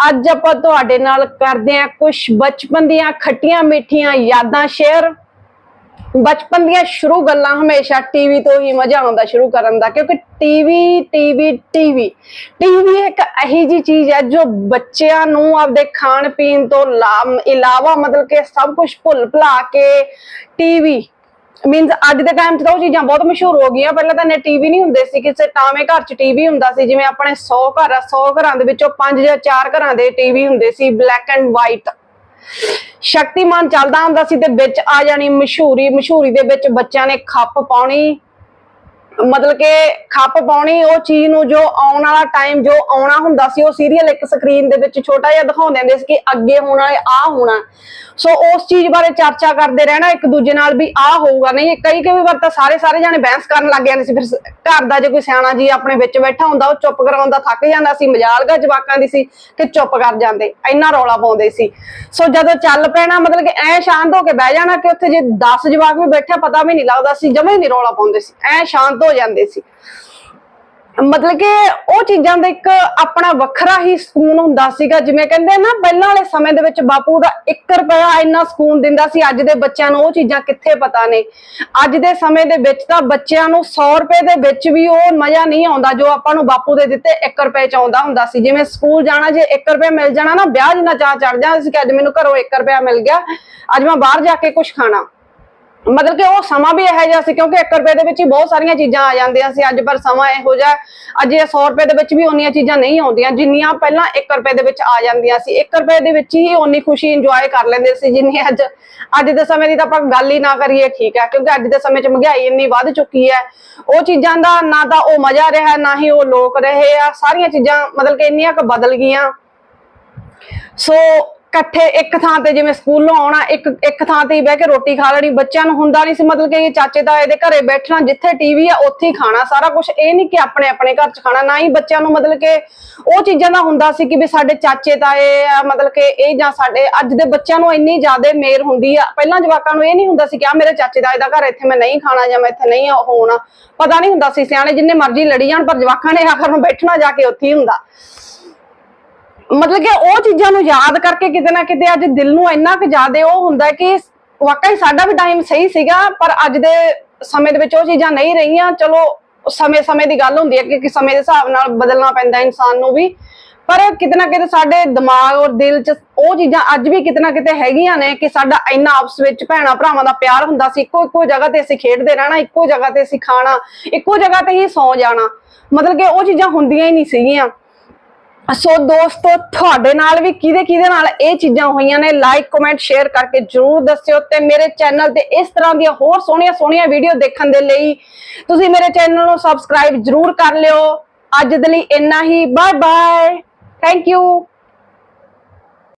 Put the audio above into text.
ਅੱਜ ਆਪਾਂ ਤੁਹਾਡੇ ਨਾਲ ਕਰਦੇ ਹਾਂ ਕੁਝ ਬਚਪਨ ਦੀਆਂ ਖੱਟੀਆਂ ਮਿੱਠੀਆਂ ਯਾਦਾਂ ਸ਼ੇਅਰ ਬਚਪਨ ਦੀਆਂ ਸ਼ੁਰੂ ਗੱਲਾਂ ਹਮੇਸ਼ਾ ਟੀਵੀ ਤੋਂ ਹੀ ਮਜ਼ਾ ਆਉਂਦਾ ਸ਼ੁਰੂ ਕਰਨ ਦਾ, ਕਿਉਂਕਿ ਟੀਵੀ ਟੀਵੀ ਟੀਵੀ ਟੀਵੀ ਇੱਕ ਇਹੀ ਜੀ ਚੀਜ਼ ਹੈ ਜੋ ਬੱਚਿਆਂ ਨੂੰ ਆਪਦੇ ਖਾਣ ਪੀਣ ਤੋਂ ਲਾ- ਇਲਾਵਾ ਮਤਲਬ ਕਿ ਸਭ ਕੁਝ ਭੁੱਲ ਭੁਲਾ ਕੇ ਟੀਵੀ ਮੀਨਸ ਅੱਜ ਦੇ ਟਾਈਮ 'ਚ ਤਾਂ ਉਹ ਚੀਜ਼ਾਂ ਬਹੁਤ ਮਸ਼ਹੂਰ ਹੋ ਗਈਆਂ। ਪਹਿਲਾਂ ਤਾਂ ਨੇ ਟੀਵੀ ਨਹੀਂ ਹੁੰਦੇ ਸੀ ਕਿਸੇ ਟਾਵੇਂ ਘਰ 'ਚ ਟੀਵੀ ਹੁੰਦਾ ਸੀ। ਜਿਵੇਂ ਆਪਣੇ 100 ਘਰ ਆ 100 ਘਰਾਂ ਦੇ ਵਿੱਚੋਂ 5 ਜਾਂ 4 ਘਰਾਂ ਦੇ ਟੀਵੀ ਹੁੰਦੇ ਸੀ ਬਲੈਕ ਐਂਡ ਵਾਈਟ ਸ਼ਕਤੀਮਾਨ ਚੱਲਦਾ ਹੁੰਦਾ ਸੀ ਤੇ ਵਿੱਚ ਆ ਜਾਣੀ ਮਸ਼ਹੂਰੀ। ਮਸ਼ਹੂਰੀ ਦੇ ਵਿੱਚ ਬੱਚਿਆਂ ਨੇ ਖੱਪ ਪਾਉਣੀ। ਮਤਲਬ ਕਿ ਖੱਪ ਪਾਉਣੀ, ਉਹ ਚੀਜ਼ ਨੂੰ ਜੋ ਆਉਣ ਵਾਲਾ ਟਾਈਮ ਜੋ ਆਉਣਾ ਹੁੰਦਾ ਸੀ, ਉਹ ਸੀਰੀਅਲ ਇੱਕ ਸਕਰੀਨ ਦੇ ਵਿੱਚ ਛੋਟਾ ਜਿਹਾ ਦਿਖਾਉਂਦੇ ਹੁੰਦੇ ਸੀ ਕਿ ਅੱਗੇ ਹੋਣਾ ਆ ਹੋਣਾ। ਸੋ ਉਸ ਚੀਜ਼ ਬਾਰੇ ਚਰਚਾ ਕਰਦੇ ਰਹਿਣਾ, ਇੱਕ ਦੂਜੇ ਨਾਲ ਵੀ ਆ ਹੋਊਗਾ। ਨਹੀਂ, ਕਈ ਕਈ ਵਾਰ ਤਾਂ ਸਾਰੇ ਸਾਰੇ ਜਾਣੇ ਬਹਿਸ ਕਰਨ ਲੱਗ ਜਾਂਦੇ ਸੀ। ਫਿਰ ਘਰ ਦਾ ਜੇ ਕੋਈ ਸਿਆਣਾ ਜੀ ਆਪਣੇ ਵਿੱਚ ਬੈਠਾ ਹੁੰਦਾ, ਉਹ ਚੁੱਪ ਕਰਾਉਂਦਾ ਥੱਕ ਜਾਂਦਾ ਸੀ। ਮਜਾਲਗਾ ਜਵਾਕਾਂ ਦੀ ਸੀ ਕਿ ਚੁੱਪ ਕਰ ਜਾਂਦੇ। ਇੰਨਾ ਰੌਲਾ ਪਾਉਂਦੇ ਸੀ। ਸੋ ਜਦੋਂ ਚੱਲ ਪੈਣਾ, ਮਤਲਬ ਕਿ ਐ ਸ਼ਾਂਤ ਹੋ ਕੇ ਬਹਿ ਜਾਣਾ ਕਿ ਉੱਥੇ ਜੇ 10 ਜਵਾਕ ਵੀ ਬੈਠਾ, ਪਤਾ ਵੀ ਨਹੀਂ ਲੱਗਦਾ ਸੀ, ਜਮੇ ਹੀ ਨਹੀਂ ਰੌਲਾ ਪਾਉਂਦੇ ਸੀ। ਐ ਸ਼ਾਂਤ ਹੋ ਜਾਂਦੇ ਸੀ। ਮਤਲਬ ਕਿ ਉਹ ਚੀਜ਼ਾਂ ਦਾ ਇੱਕ ਆਪਣਾ ਵੱਖਰਾ ਹੀ ਸਕੂਨ ਹੁੰਦਾ ਸੀਗਾ। ਜਿਵੇਂ ਕਹਿੰਦੇ ਨਾ, ਪਹਿਲਾਂ ਵਾਲੇ ਸਮੇਂ ਦੇ ਵਿੱਚ ਬਾਪੂ ਦਾ 1 ਰੁਪਇਆ ਇੰਨਾ ਸਕੂਨ ਦਿੰਦਾ ਸੀ। ਅੱਜ ਦੇ ਬੱਚਿਆਂ ਨੂੰ ਉਹ ਚੀਜ਼ਾਂ ਕਿੱਥੇ ਪਤਾ ਨੇ? ਅੱਜ ਦੇ ਸਮੇਂ ਦੇ ਵਿੱਚ ਤਾਂ ਬੱਚਿਆਂ ਨੂੰ 100 ਰੁਪਏ ਦੇ ਵਿੱਚ ਵੀ ਉਹ ਮਜ਼ਾ ਨਹੀਂ ਆਉਂਦਾ, ਜੋ ਆਪਾਂ ਨੂੰ ਬਾਪੂ ਦੇ ਦਿੱਤੇ 1 ਰੁਪਏ ਚ ਆਉਂਦਾ ਹੁੰਦਾ ਸੀ। ਜਿਵੇਂ ਸਕੂਲ ਜਾਣਾ, ਜੇ 1 ਰੁਪਏ ਮਿਲ ਜਾਣਾ ਨਾ, ਵਿਆਹ ਜਿੰਨਾ ਚਾਹ ਚੜ ਜਾਂਦਾ ਸੀ ਕਿ ਅੱਜ ਮੈਨੂੰ ਘਰੋਂ 1 ਰੁਪਇਆ ਮਿਲ ਗਿਆ, ਅੱਜ ਮੈਂ ਬਾਹਰ ਜਾ ਕੇ ਕੁਝ ਖਾਣਾ। ਮਤਲਬ ਕਿ ਉਹ ਸਮਾਂ ਵੀ ਇਹੋ ਜਿਹਾ ਸੀ, ਕਿਉਂਕਿ 1 ਰੁਪਏ ਦੇ ਵਿੱਚ ਹੀ ਬਹੁਤ ਸਾਰੀਆਂ ਚੀਜ਼ਾਂ ਆ ਜਾਂਦੀਆਂ ਸੀ, ਅੱਜ ਪਰ ਸਮਾਂ ਇਹੋ ਜਿਹਾ, ਅੱਜ ਇਹ 100 ਰੁਪਏ ਦੇ ਵਿੱਚ ਵੀ ਉਨੀਆਂ ਚੀਜ਼ਾਂ ਨਹੀਂ ਆਉਂਦੀਆਂ, ਜਿੰਨੀਆਂ ਪਹਿਲਾਂ 1 ਰੁਪਏ ਦੇ ਵਿੱਚ ਆ ਜਾਂਦੀਆਂ ਸੀ 1 ਰੁਪਏ ਦੇ ਵਿੱਚ ਹੀ ਉਨੀ ਖੁਸ਼ੀ ਇੰਜੋਏ ਕਰ ਲੈਂਦੇ ਸੀ, ਜਿੰਨੀ ਅੱਜ ਅੱਜ ਦੇ ਸਮੇਂ ਦੀ ਤਾਂ ਆਪਾਂ ਗੱਲ ਹੀ ਨਾ ਕਰੀਏ, ਠੀਕ ਹੈ, ਕਿਉਂਕਿ ਅੱਜ ਦੇ ਸਮੇਂ 'ਚ ਮਹਿੰਗਾਈ ਇੰਨੀ ਵੱਧ ਚੁੱਕੀ ਹੈ, ਉਹ ਚੀਜ਼ਾਂ ਦਾ ਨਾ ਤਾਂ ਉਹ ਮਜ਼ਾ ਰਿਹਾ, ਨਾ ਹੀ ਉਹ ਲੋਕ ਰਹੇ ਆ, ਸਾਰੀਆਂ ਚੀਜ਼ਾਂ ਮਤਲਬ ਕਿ ਇੰਨੀਆਂ ਕੁ ਬਦਲ ਗਈਆਂ। ਸੋ ਇਕੱਠੇ ਇੱਕ ਥਾਂ ਤੇ ਜਿਵੇਂ ਸਕੂਲੋਂ ਆਉਣਾ, ਇੱਕ ਇੱਕ ਥਾਂ ਤੇ ਹੀ ਬਹਿ ਕੇ ਰੋਟੀ ਖਾ ਲੈਣੀ, ਬੱਚਿਆਂ ਨੂੰ ਹੁੰਦਾ ਨਹੀਂ ਸੀ ਮਤਲਬ ਕਿ ਇਹ ਚਾਚੇ ਤਾਏ ਦੇ ਘਰੇ ਬੈਠਣਾ, ਜਿੱਥੇ ਟੀਵੀ ਆ, ਉੱਥੇ ਹੀ ਖਾਣਾ, ਸਾਰਾ ਕੁਝ ਇਹ ਨਹੀਂ ਕਿ ਆਪਣੇ ਆਪਣੇ ਘਰ 'ਚ ਖਾਣਾ, ਨਾ ਹੀ ਬੱਚਿਆਂ ਨੂੰ ਮਤਲਬ ਕਿ ਉਹ ਚੀਜ਼ਾਂ ਦਾ ਹੁੰਦਾ ਸੀ ਕਿ ਵੀ ਸਾਡੇ ਚਾਚੇ ਤਾਏ ਆ, ਮਤਲਬ ਕਿ ਇਹ ਜਾਂ ਸਾਡੇ, ਅੱਜ ਦੇ ਬੱਚਿਆਂ ਨੂੰ ਇੰਨੀ ਜ਼ਿਆਦਾ ਮੇਰ ਹੁੰਦੀ ਆ, ਪਹਿਲਾਂ ਜਵਾਕਾਂ ਨੂੰ ਇਹ ਨਹੀਂ ਹੁੰਦਾ ਸੀ ਕਿ ਆ ਮੇਰੇ ਚਾਚੇ ਤਾਏ ਦਾ ਘਰ ਇੱਥੇ ਮੈਂ ਨਹੀਂ ਖਾਣਾ ਜਾਂ ਮੈਂ ਇੱਥੇ ਨਹੀਂ ਹੋਣਾ, ਪਤਾ ਨਹੀਂ ਹੁੰਦਾ ਸੀ, ਸਿਆਣੇ ਜਿੰਨੇ ਮਰਜ਼ੀ ਲੜੀ ਜਾਣ, ਪਰ ਜਵਾਕਾਂ ਨੇ ਆਖਰ ਨੂੰ ਬੈਠਣਾ ਜਾ ਕੇ ਉੱਥੇ ਹੀ ਹੁੰਦਾ। ਮਤਲਬ ਕਿ ਉਹ ਚੀਜ਼ਾਂ ਨੂੰ ਯਾਦ ਕਰਕੇ ਕਿਤੇ ਨਾ ਕਿਤੇ ਅੱਜ ਦਿਲ ਨੂੰ ਇੰਨਾ ਕੁ ਜ਼ਿਆਦਾ ਉਹ ਹੁੰਦਾ ਕਿ ਵਾਕਈ ਸਾਡਾ ਵੀ ਟਾਈਮ ਸਹੀ ਸੀਗਾ, ਪਰ ਅੱਜ ਦੇ ਸਮੇਂ ਦੇ ਵਿੱਚ ਉਹ ਚੀਜ਼ਾਂ ਨਹੀਂ ਰਹੀਆਂ। ਚਲੋ ਸਮੇਂ-ਸਮੇਂ ਦੀ ਗੱਲ ਹੁੰਦੀ ਹੈ ਕਿ ਕਿ ਸਮੇਂ ਦੇ ਹਿਸਾਬ ਨਾਲ ਬਦਲਣਾ ਪੈਂਦਾ ਇਨਸਾਨ ਨੂੰ ਵੀ। ਪਰ ਕਿਤੇ ਨਾ ਕਿਤੇ ਸਾਡੇ ਦਿਮਾਗ ਔਰ ਦਿਲ 'ਚ ਉਹ ਚੀਜ਼ਾਂ ਅੱਜ ਵੀ ਕਿਤੇ ਨਾ ਕਿਤੇ ਹੈਗੀਆਂ ਨੇ ਕਿ ਸਾਡਾ ਇੰਨਾ ਆਪਸ ਵਿੱਚ ਭੈਣਾ ਭਰਾਵਾਂ ਦਾ ਪਿਆਰ ਹੁੰਦਾ ਸੀ। ਇੱਕੋ ਇੱਕੋ ਜਗ੍ਹਾ ਤੇ ਅਸੀਂ ਖੇਡਦੇ ਰਹਿਣਾ, ਇੱਕੋ ਜਗ੍ਹਾ ਤੇ ਅਸੀਂ ਖਾਣਾ, ਇੱਕੋ ਜਗ੍ਹਾ ਤੇ ਹੀ ਸੌ ਜਾਣਾ। ਮਤਲਬ ਕਿ ਉਹ ਚੀਜ਼ਾਂ ਹੁੰਦੀਆਂ ਹੀ ਨਹੀਂ ਸੀਗੀਆਂ। ਸੋ ਦੋਸਤੋ, ਤੁਹਾਡੇ ਨਾਲ ਵੀ ਕਿਹਦੇ ਕਿਹਦੇ ਨਾਲ ਇਹ ਚੀਜ਼ਾਂ ਹੋਈਆਂ ਨੇ? ਲਾਈਕ ਕਮੈਂਟ ਸ਼ੇਅਰ ਕਰਕੇ ਜਰੂਰ ਦੱਸਿਓ ਤੇ ਮੇਰੇ ਚੈਨਲ ਤੇ ਇਸ ਤਰ੍ਹਾਂ ਦੀਆਂ ਹੋਰ ਸੋਹਣੀਆਂ ਸੋਹਣੀਆਂ ਵੀਡੀਓ ਦੇਖਣ ਦੇ ਲਈ ਤੁਸੀਂ ਮੇਰੇ ਚੈਨਲ ਨੂੰ ਸਬਸਕ੍ਰਾਈਬ ਜਰੂਰ ਕਰ ਲਿਓ। ਅੱਜ ਦੇ ਲਈ ਇੰਨਾ ਹੀ। Bye bye thank you